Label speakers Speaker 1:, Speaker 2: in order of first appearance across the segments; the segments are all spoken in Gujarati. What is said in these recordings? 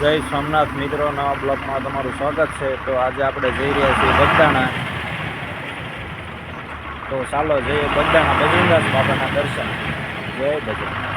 Speaker 1: જય સોમનાથ મિત્રો, નવા બ્લોકમાં તમારું સ્વાગત છે. તો આજે આપણે જઈ રહ્યા છીએ બગદાણા. તો ચાલો જઈએ બગદાણા બજરંગદાસ બાબાના દર્શન. જય બજરંગદાસ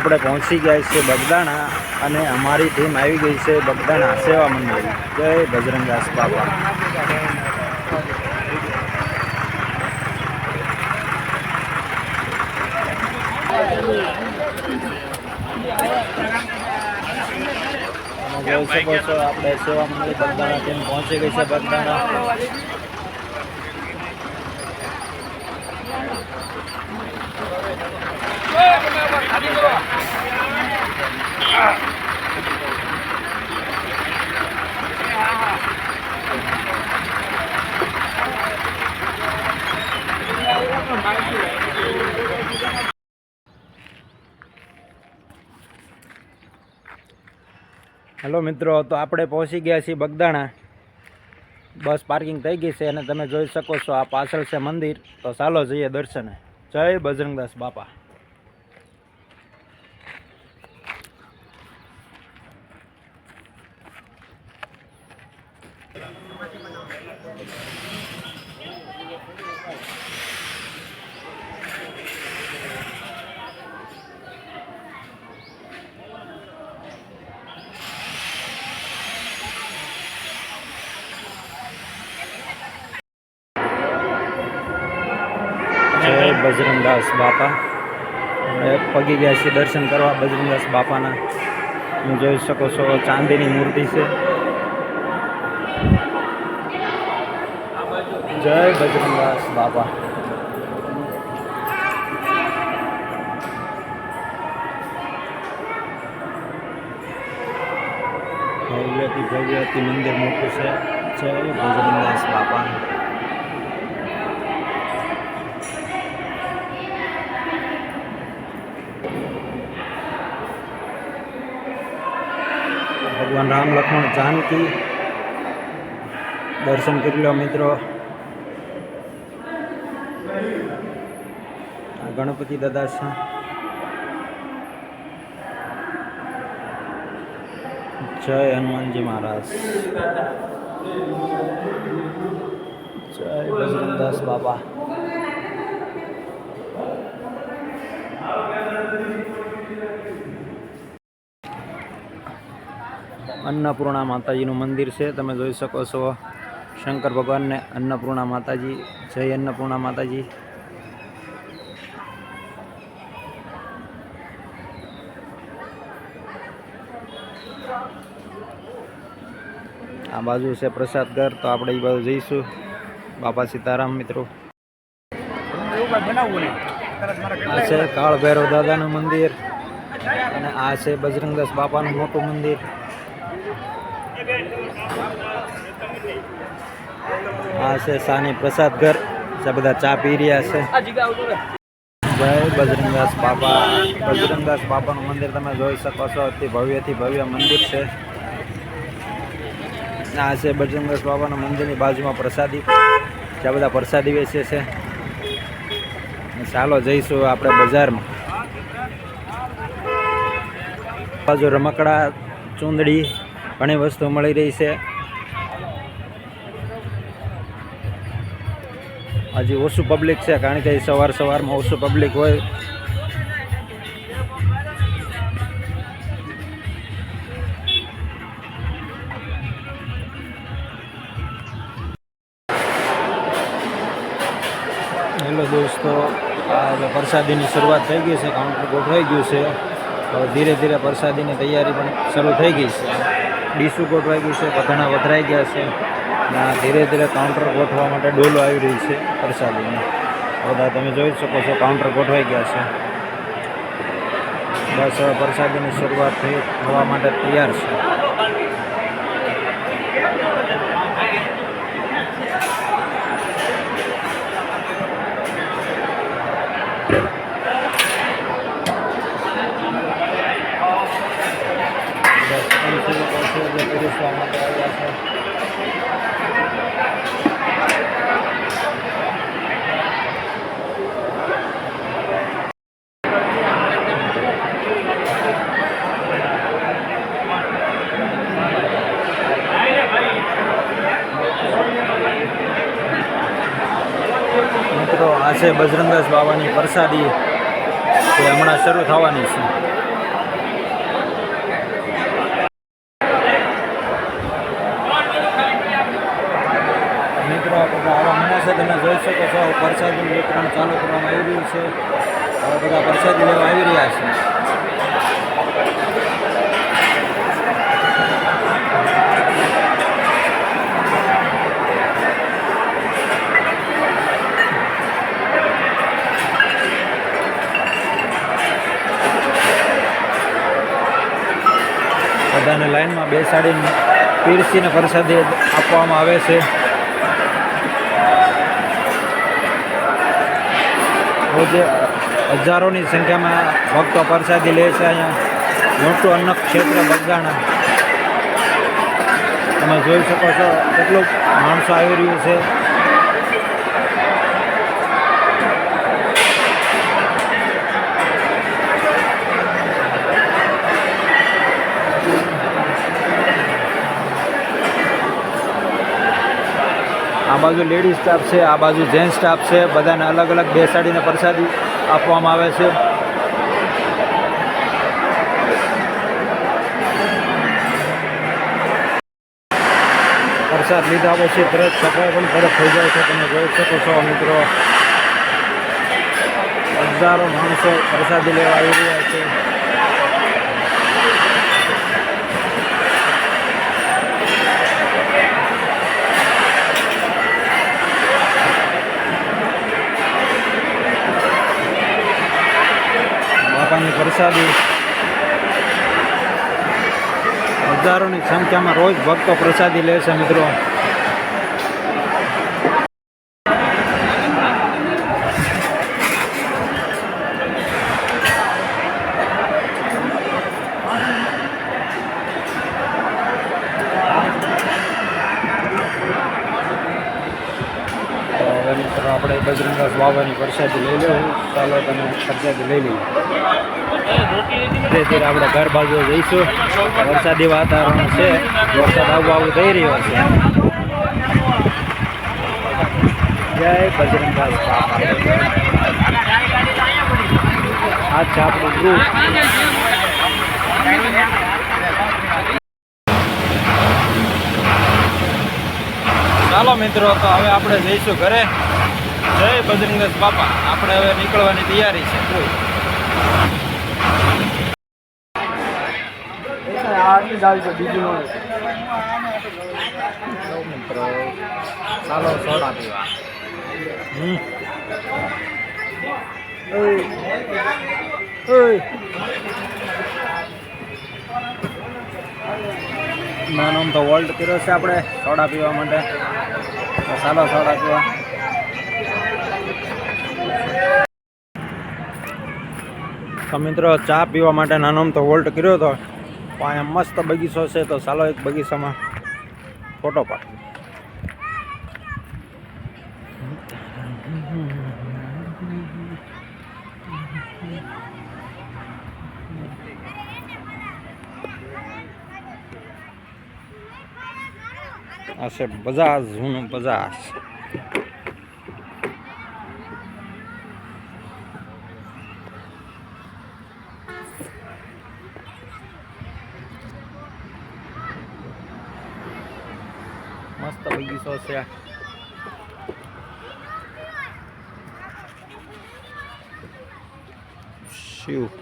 Speaker 1: આપણે પહોંચી ગયા છીએ બગદાણા અને અમારી ટીમ આવી ગઈ છે બગદાણા સેવા મંડળ. જય બજરંગદાસ બાબા તમે જોઈ શકો છો, આપણે સેવા મંડળ બગદાણા ટીમ પહોંચી ગઈ છે બગદાણા. હેલો મિત્રો, તો આપણે પહોંચી ગયા છીએ બગદાણા. બસ પાર્કિંગ થઈ ગઈ છે અને તમે જોઈ શકો છો, આ પાછળ છે મંદિર. તો ચાલો જઈએ દર્શને. જય બજરંગદાસ બાપા. જય બજરંગદાસ બાપા. અમે પગી ગયા છીએ દર્શન કરવા બજરંગદાસ બાપાના. તમે જોઈ શકો છો ચાંદીની મૂર્તિ છે. જય બજરંગદાસ બાપા. ભવ્યથી ભવ્યથી મંદિર મોટું છે. જય બજરંગદાસ બાપા. ભગવાન રામ, લક્ષ્મણ, જાનકી. દર્શન કરી લો મિત્રો. ગણપતિ દાદા છે જય હનુમાનજી મહારાજ. જય બજરંગદાસ બાબા. અન્નપૂર્ણા માતાજીનું મંદિર છે, તમે જોઈ શકો છો. શંકર ભગવાનને અન્નપૂર્ણા માતાજી, જય અન્નપૂર્ણા માતાજી. આ બાજુ છે પ્રસાદ ઘર તો આપણે એ બાજુ જઈશું. બાપા સીતારામ મિત્રો. આ છે કાળ ભૈરવ દાદાનું મંદિર. અને આ છે બજરંગદાસ બાપાનું મોટું મંદિર. આ છે સાની પ્રસાદ ઘર જે બધા ચા પી રહ્યા છે. જય બજરંગદાસ બાપા. બજરંગદાસ બાપાનું મંદિર તમે જોઈ શકો છો. અતિ ભવ્યથી ભવ્ય મંદિર છે. આ છે બજરંગદાસ બાબાના મંદિરની બાજુમાં પ્રસાદી. જ્યાં બધા પ્રસાદી વેચે છે. ચાલો જઈશું આપણે બજારમાં. બાજુ રમકડા, ચૂંદડી, ઘણી વસ્તુ મળી રહી છે. હજી ઓછું પબ્લિક છે, કારણ કે સવાર સવારમાં ઓછું પબ્લિક હોય. હેલો દોસ્તો આ પ્રસાદીની શરૂઆત થઈ ગઈ છે કાઉન્ટર ગોઠવાઈ ગયું છે. હવે ધીરે ધીરે પ્રસાદીની તૈયારી પણ શરૂ થઈ ગઈ છે. ડીશું ગોઠવાઈ ગયું છે પધણા વધરાઈ ગયા છે. ધીરે ધીરે કાઉન્ટર ગોઠવા માટે ડોલો આવી રહી છે પ્રસાદીની બધા તમે જોઈ શકો છો કાઉન્ટર ગોઠવાઈ ગયા છે. બસ હવે પ્રસાદીની શરૂઆત થઈ, થવા માટે તૈયાર છે બસ સ્વયંસેવકો છે જે પીરસવા માટે આવ્યા છે મિત્રો આ છે બજરંગદાસ બાવાની પ્રસાદી તે હમણાં શરૂ થવાની છે. મિત્રો આવા મના છે, તમે જોઈ શકો છો પ્રસાદીનું વિતરણ ચાલુ કરવામાં આવી રહ્યું છે. આવા બધા પ્રસાદી લેવા આવી રહ્યા છે. બધાને લાઈનમાં બેસાડીને પીરસીને પ્રસાદી આપવામાં આવે છે. હજારોની સંખ્યામાં ભક્તો પ્રસાદી લે છે અહીંયા. મોટું અન્ન ક્ષેત્ર બગદાણા. તમે જોઈ શકો છો કેટલું માણસો આવી રહ્યું છે. આ બાજુ લેડીઝ સ્ટાફ છે, આ બાજુ જેન્ટ્સ સ્ટાફ છે, બધાને અલગ અલગ બેસાડીને પ્રસાદી આપવામાં આવે છે. પ્રસાદ લીધા પછી તરત સફાઈ પણ તરત થઈ જાય છે, તમે જોઈ શકો છો મિત્રો. હજારો માણસો પ્રસાદી લેવા આવી રહ્યા છે. બાપાની પ્રસાદી હજારોની સંખ્યામાં રોજ ભક્તો પ્રસાદી લે છે મિત્રો. આપણે બજરંગદાસ બાબાની પ્રસાદી લઈ લેવું ચાલો તમે પ્રસાદી લઈ લઈએ ધીરે ધીરે આપણે ઘર બાજુ જઈશું. વરસાદી વાતાવરણ છે. વરસાદ આવું આવું થઈ રહ્યો છે. જય બજરંગદાસ બાબા આ છે આપણું ગ્રુપ. ચાલો મિત્રો, તો હવે આપણે જઈશું ઘરે. જય બજરંગદાસ બાપા. આપણે હવે નીકળવાની તૈયારી છે.
Speaker 2: બીજું
Speaker 1: મિત્રો ચાલો, સોડા પીવા. નાનો તો વોલ્ટ કર્યો છે આપણે, સોડા પીવા માટે. ચાલો, સોડા પીવા. તો મિત્રો, ચા પીવા માટે નાનો તો વોલ્ટ કર્યો હતો પણ અહીંયા મસ્ત બગીચો છે, તો ચાલો એક બગીચામાં ફોટો પાડ આ છે બજાજ જૂનું Bajaj. maraming gisos ya. Shoot.